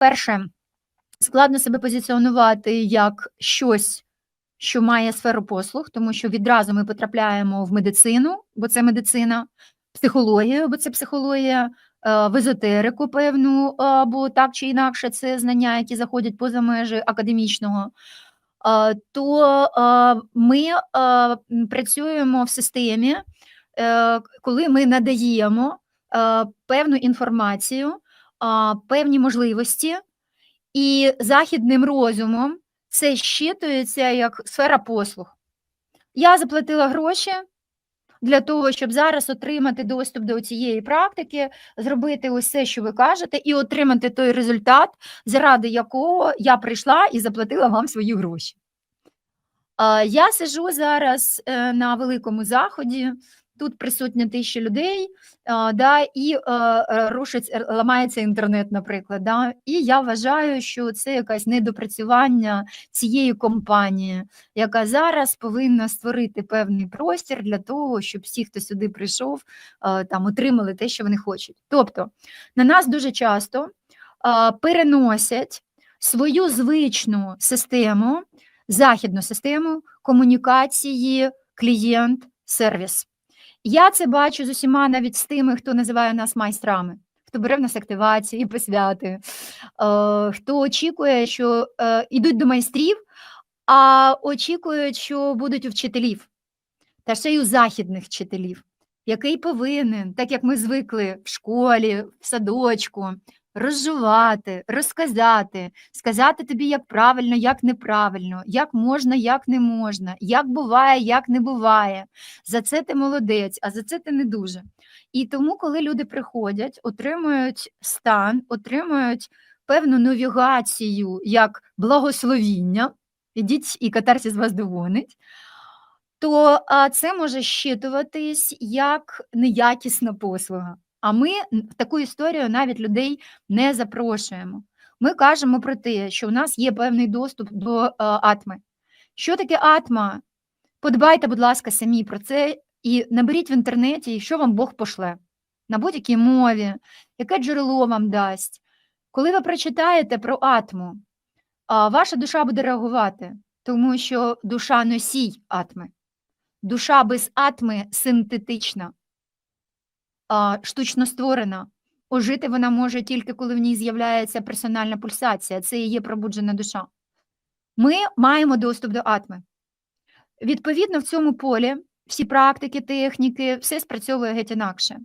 перше, складно себе позиціонувати як щось, що має сферу послуг, тому що відразу ми потрапляємо в медицину, бо це медицина, психологію, бо це психологія, е, в езотерику певну, або так чи інакше, це знання, які заходять поза межі академічного. Е, То е, ми е, працюємо в системі, е, коли ми надаємо е, певну інформацію, а, певні можливості, і західним розумом це щитується як сфера послуг. Я заплатила гроші для того, щоб зараз отримати доступ до цієї практики, зробити все, що ви кажете, і отримати той результат, заради якого я прийшла і заплатила вам свої гроші. Я сижу зараз е, на великому заході. Тут присутня тисяча людей, а, да, і е, е, рушить, е, ламається інтернет, наприклад. Да, і я вважаю, що це якесь недопрацювання цієї компанії, яка зараз повинна створити певний простір для того, щоб всі, хто сюди прийшов, е, там отримали те, що вони хочуть. Тобто на нас дуже часто е, переносять свою звичну систему, західну систему комунікації клієнт-сервіс. Я це бачу з усіма навіть з тими, хто називає нас майстрами, хто бере в нас активації, посвяти, е, хто очікує, що е, йдуть до майстрів, а очікують, що будуть у вчителів, та ще й у західних вчителів, який повинен, так як ми звикли в школі, в садочку, розжувати, розказати, сказати тобі, як правильно, як неправильно, як можна, як не можна, як буває, як не буває. За це ти молодець, а за це ти не дуже. І тому, коли люди приходять, отримують стан, отримують певну навігацію як благословіння, ідіть і катарсис вас догонить, то це може щитуватись як неякісна послуга. А ми в таку історію навіть людей не запрошуємо. Ми кажемо про те, що у нас є певний доступ до е, атми. Що таке атма? Подбайте, будь ласка, самі про це і наберіть в інтернеті, що вам Бог пошле на будь-якій мові, яке джерело вам дасть. Коли ви прочитаєте про атму, ваша душа буде реагувати, тому що душа носій атми. Душа без атми синтетична, штучно створена. Ожити вона може тільки коли в ній з'являється персональна пульсація, це є пробуджена душа. Ми маємо доступ до атми. Відповідно, в цьому полі всі практики, техніки, все спрацьовує геть інакше.